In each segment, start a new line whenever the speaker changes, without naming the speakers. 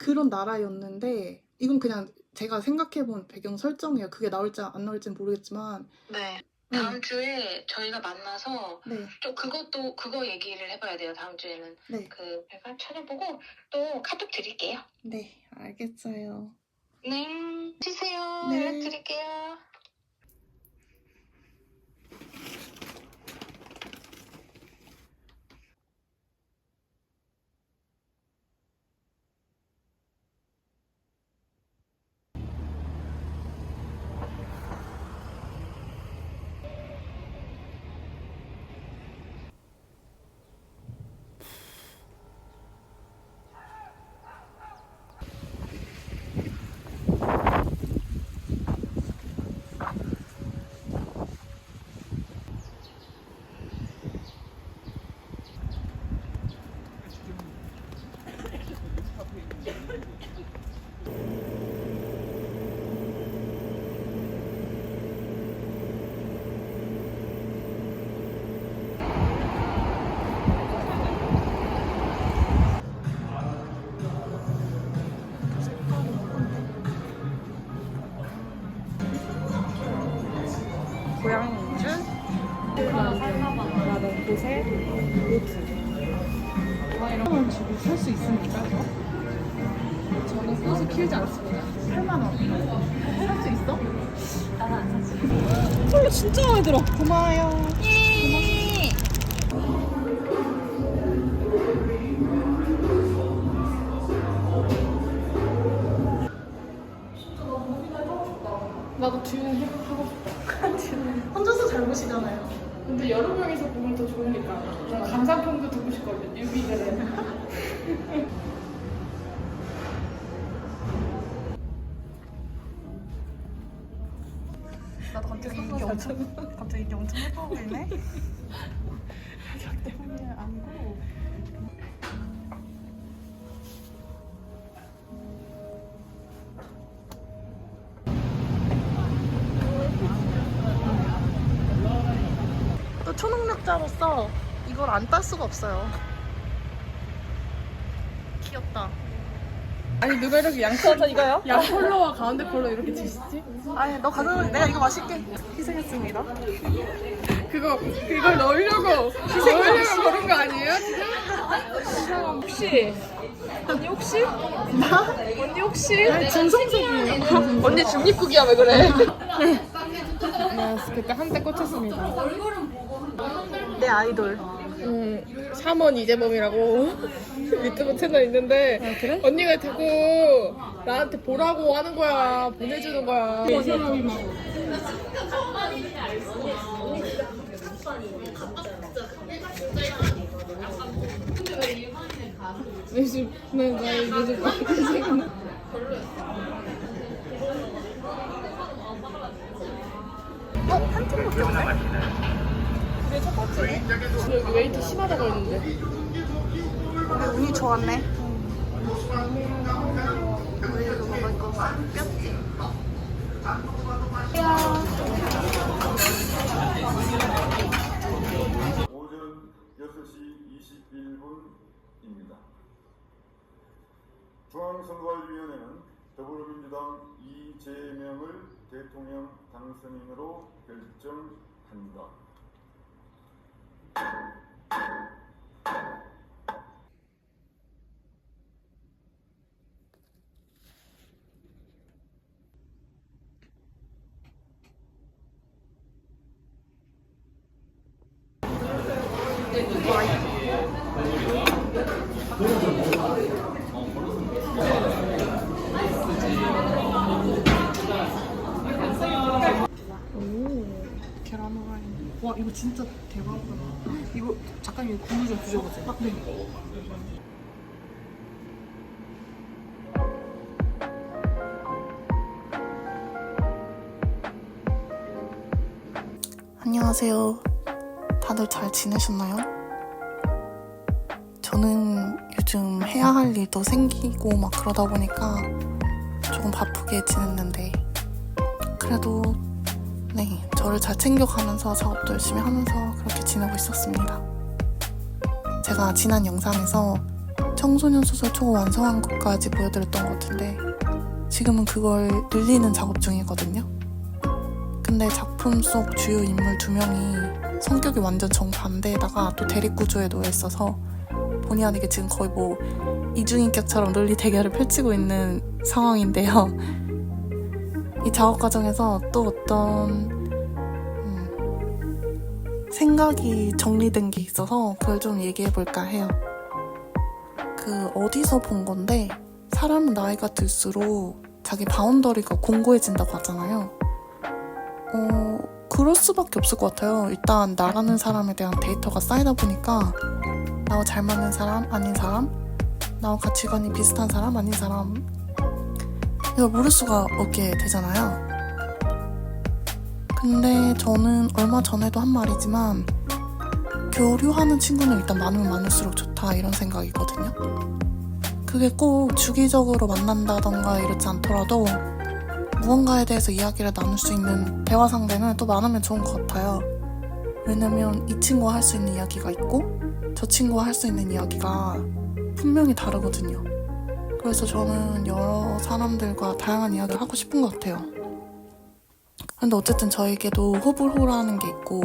그런 나라였는데 이건 그냥 제가 생각해본 배경 설정이에요. 그게 나올지 안 나올지는 모르겠지만
네.
네.
다음 주에 저희가 만나서
네,
또 그것도 그거 얘기를 해봐야 돼요. 다음 주에는
네,
그 제가 찾아보고 또 카톡 드릴게요.
네, 알겠어요.
네. 쉬세요.
네.
연락 드릴게요.
키우지 않습니다. 8만 원. 살 수 있어? 나는 안 샀어. 헐 진짜 마음에 들어. 고마워요.
나도 듀는 해- 하고 싶다.
혼자서 잘 보시잖아요.
근데 여러 명이서 보면 더 좋으니까. 좀 감상평도 듣고 싶거든, 뮤비들은.
나도 갑자기 인기 엄청 갑자기 인기 엄청 예뻐 보이네. 때문이 아니고. 또 초능력자로서 이걸 안 딸 수가 없어요. 귀엽다.
아니, 누가 이렇게 양,
저, 저 이거요?
양 컬러와 가운데 컬러 이렇게 지시지?
아니 너 가져 내가 이거 맛있게 희생했습니다.
그거, 그걸 넣으려고, 넣으려고 그런 거 아니에요, 지금? 혹시, 언니 혹시? 나? 언니 혹시?
진성석이에요.
언니 중립국이야, 왜 그래? 네, 그때 한때 꽂혔습니다.
내 아이돌.
음, 3원 이재범이라고 유튜브 채널 있는데 언니가 자꾸 나한테 보라고 하는 거야. 보내주는 거야. 요즘 네, 나 요즘 생각
한 팀밖에 없네.
그게 첫 번째네 여기 웨이트 심하다고 했는데
근데 운이 좋았네. 우리 이거 먹을 거 뼈지.
오전 6시 21분입니다. 중앙선거위원회는 더불어민주당 이재명을 대통령 당선인으로 결정합니다.
계란 후라이. 와 이거 진짜 대박이다. 이거 잠깐 이거 국물 좀 드셔보세요. 네. 안녕하세요. 다들 잘 지내셨나요? 저는 요즘 해야 할 일도 생기고 막 그러다 보니까 조금 바쁘게 지냈는데 그래도 네 저를 잘 챙겨가면서 작업도 열심히 하면서 그렇게 지내고 있었습니다. 제가 지난 영상에서
청소년 소설 초고 완성한 것까지 보여드렸던 것 같은데 지금은 그걸 늘리는 작업 중이거든요. 근데 작품 속 주요 인물 두 명이 성격이 완전 정반대에다가 또 대립 구조에 놓여 있어서 본의 아니게 지금 거의 뭐 이중인격처럼 논리 대결을 펼치고 있는 상황인데요. 이 작업 과정에서 또 어떤 음, 생각이 정리된 게 있어서 그걸 좀 얘기해 볼까 해요. 그 어디서 본 건데 사람은 나이가 들수록 자기 바운더리가 공고해진다고 하잖아요. 어, 그럴 수밖에 없을 것 같아요. 일단 나라는 사람에 대한 데이터가 쌓이다 보니까 나와 잘 맞는 사람, 아닌 사람, 나와 가치관이 비슷한 사람, 아닌 사람 이걸 모를 수가 없게 되잖아요. 근데 저는 얼마 전에도 한 말이지만 교류하는 친구는 일단 많으면 많을수록 좋다 이런 생각이거든요. 그게 꼭 주기적으로 만난다던가 이렇지 않더라도 무언가에 대해서 이야기를 나눌 수 있는 대화 상대는 또 많으면 좋은 것 같아요. 왜냐면 이 친구와 할수 있는 이야기가 있고 저 친구와 할수 있는 이야기가 분명히 다르거든요. 그래서 저는 여러 사람들과 다양한 이야기를 하고 싶은 것 같아요. 근데 어쨌든 저에게도 호불호라는 게 있고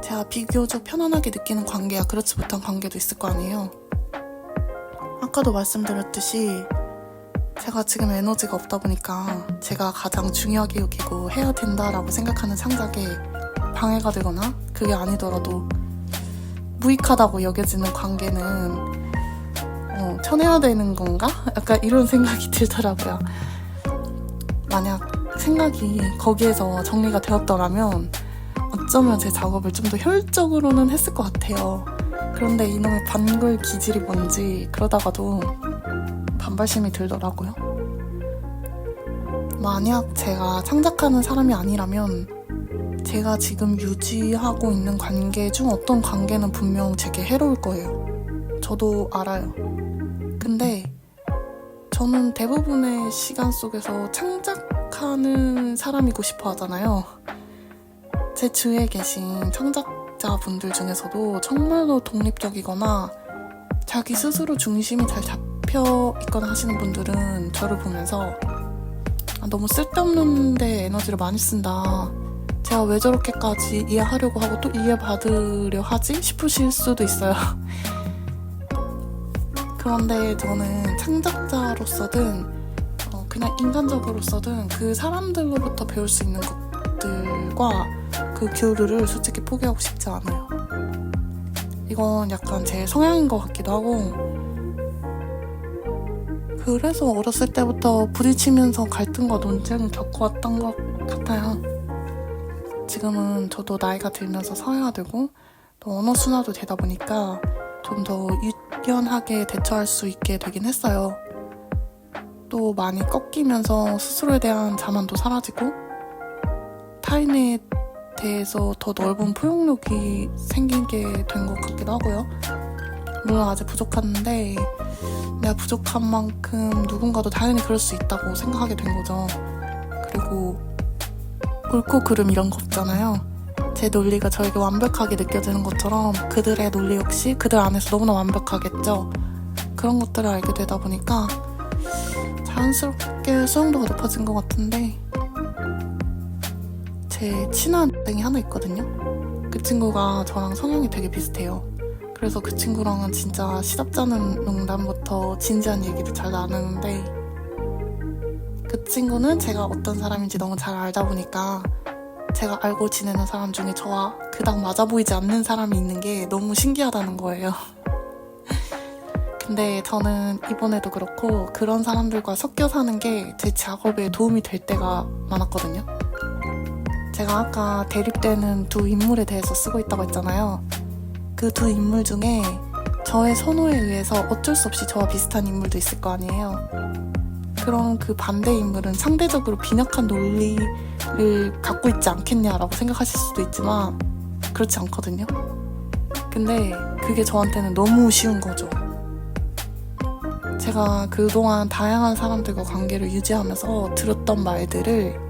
제가 비교적 편안하게 느끼는 관계야 그렇지 못한 관계도 있을 거 아니에요. 아까도 말씀드렸듯이 제가 지금 에너지가 없다 보니까 제가 가장 중요하게 여기고 해야 된다라고 생각하는 창작에 방해가 되거나 그게 아니더라도 무익하다고 여겨지는 관계는 어, 쳐내야 되는 건가? 약간 이런 생각이 들더라고요. 만약 생각이 거기에서 정리가 되었더라면 어쩌면 제 작업을 좀 더 효율적으로는 했을 것 같아요. 그런데 이놈의 반글 기질이 뭔지 그러다가도 반발심이 들더라고요. 만약 제가 창작하는 사람이 아니라면 제가 지금 유지하고 있는 관계 중 어떤 관계는 분명 제게 해로울 거예요. 저도 알아요. 근데 저는 대부분의 시간 속에서 창작 하는 사람이고 싶어 하잖아요. 제 주위에 계신 창작자분들 중에서도 정말로 독립적이거나 자기 스스로 중심이 잘 잡혀 있거나 하시는 분들은 저를 보면서 아, 너무 쓸데없는데 에너지를 많이 쓴다. 제가 왜 저렇게까지 이해하려고 하고 또 이해받으려 하지? 싶으실 수도 있어요. 그런데 저는 창작자로서든 어, 그냥 인간적으로서든 그 사람들로부터 배울 수 있는 것들과 그 교류를 솔직히 포기하고 싶지 않아요. 이건 약간 제 성향인 것 같기도 하고 그래서 어렸을 때부터 부딪히면서 갈등과 논쟁을 겪어왔던 것 같아요. 지금은 저도 나이가 들면서 사회화되고 또 언어 순화도 되다 보니까 좀 더 유연하게 대처할 수 있게 되긴 했어요. 또 많이 꺾이면서 스스로에 대한 자만도 사라지고 타인에 대해서 더 넓은 포용력이 생기게 된 것 같기도 하고요. 물론 아직 부족한데 내가 부족한 만큼 누군가도 당연히 그럴 수 있다고 생각하게 된 거죠. 그리고 옳고 그름 이런 거 없잖아요. 제 논리가 저에게 완벽하게 느껴지는 것처럼 그들의 논리 역시 그들 안에서 너무나 완벽하겠죠. 그런 것들을 알게 되다 보니까 자연스럽게 수용도가 높아진 것 같은데 제 친한 동생이 하나 있거든요. 그 친구가 저랑 성향이 되게 비슷해요. 그래서 그 친구랑은 진짜 시답잖은 농담부터 진지한 얘기도 잘 나누는데 그 친구는 제가 어떤 사람인지 너무 잘 알다 보니까 제가 알고 지내는 사람 중에 저와 그닥 맞아 보이지 않는 사람이 있는 게 너무 신기하다는 거예요. 근데 저는 이번에도 그렇고 그런 사람들과 섞여 사는 게 제 작업에 도움이 될 때가 많았거든요. 제가 아까 대립되는 두 인물에 대해서 쓰고 있다고 했잖아요. 그 두 인물 중에 저의 선호에 의해서 어쩔 수 없이 저와 비슷한 인물도 있을 거 아니에요. 그럼 그 반대 인물은 상대적으로 빈약한 논리를 갖고 있지 않겠냐라고 생각하실 수도 있지만 그렇지 않거든요. 근데 그게 저한테는 너무 쉬운 거죠. 제가 그동안 다양한 사람들과 관계를 유지하면서 들었던 말들을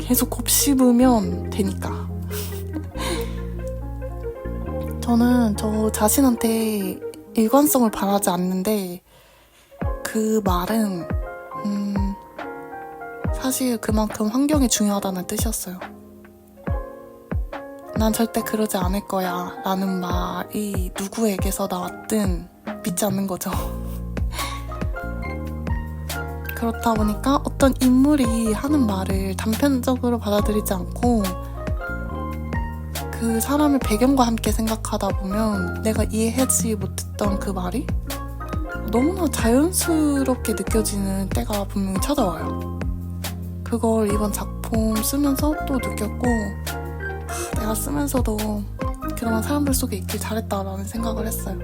계속 곱씹으면 되니까. 저는 저 자신한테 일관성을 바라지 않는데 그 말은 음, 사실 그만큼 환경이 중요하다는 뜻이었어요. 난 절대 그러지 않을 거야 라는 말이 누구에게서 나왔든 믿지 않는 거죠. 그렇다 보니까 어떤 인물이 하는 말을 단편적으로 받아들이지 않고 그 사람의 배경과 함께 생각하다 보면 내가 이해하지 못했던 그 말이 너무나 자연스럽게 느껴지는 때가 분명히 찾아와요. 그걸 이번 작품 쓰면서 또 느꼈고 아, 내가 쓰면서도 그동안 사람들 속에 있길 잘했다라는 생각을 했어요.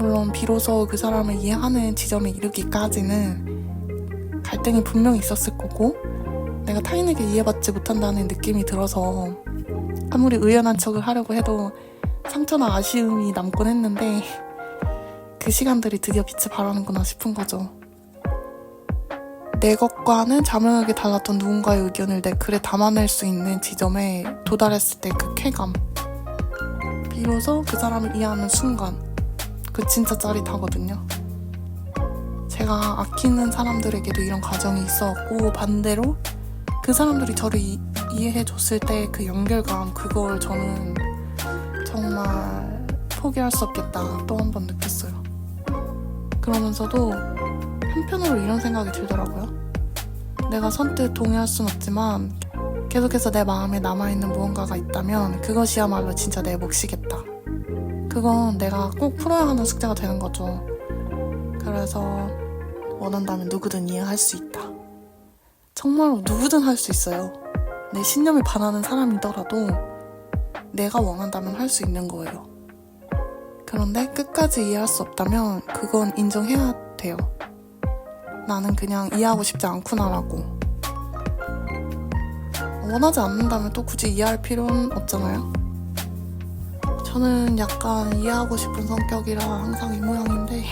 물론 비로소 그 사람을 이해하는 지점에 이르기까지는 갈등이 분명히 있었을 거고 내가 타인에게 이해받지 못한다는 느낌이 들어서 아무리 의연한 척을 하려고 해도 상처나 아쉬움이 남곤 했는데 그 시간들이 드디어 빛을 발하는구나 싶은 거죠. 내 것과는 자명하게 달랐던 누군가의 의견을 내 글에 담아낼 수 있는 지점에 도달했을 때 그 쾌감. 비로소 그 사람을 이해하는 순간. 그 진짜 짜릿하거든요. 제가 아끼는 사람들에게도 이런 과정이 있었고 반대로 그 사람들이 저를 이, 이해해 줬을 때 그 연결감 그걸 저는 정말 포기할 수 없겠다 또 한 번 느꼈어요. 그러면서도 한편으로 이런 생각이 들더라고요. 내가 선뜻 동의할 순 없지만 계속해서 내 마음에 남아있는 무언가가 있다면 그것이야말로 진짜 내 몫이겠다. 그건 내가 꼭 풀어야 하는 숙제가 되는 거죠. 그래서 원한다면 누구든 이해할 수 있다. 정말 누구든 할 수 있어요. 내 신념을 반하는 사람이더라도 내가 원한다면 할 수 있는 거예요. 그런데 끝까지 이해할 수 없다면 그건 인정해야 돼요. 나는 그냥 이해하고 싶지 않구나라고. 원하지 않는다면 또 굳이 이해할 필요는 없잖아요. 저는 약간 이해하고 싶은 성격이라 항상 이 모양인데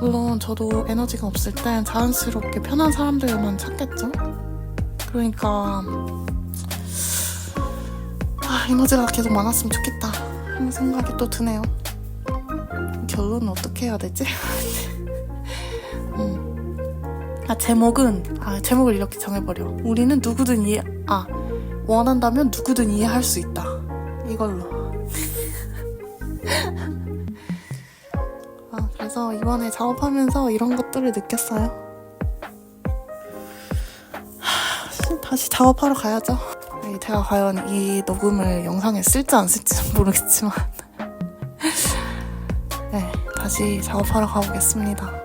물론 저도 에너지가 없을 땐 자연스럽게 편한 사람들만 찾겠죠? 그러니까 아, 에너지가 계속 많았으면 좋겠다 하는 생각이 또 드네요 결론은 어떻게 해야 되지? 음. 아 제목은 아 제목을 이렇게 정해버려 우리는 누구든 이해 아 원한다면 누구든 이해할 수 있다 이걸로 아, 그래서 이번에 작업하면서 이런 것들을 느꼈어요. 하, 다시 작업하러 가야죠. 제가 과연 이 녹음을 영상에 쓸지 안 쓸지는 모르겠지만. 네, 다시 작업하러 가보겠습니다.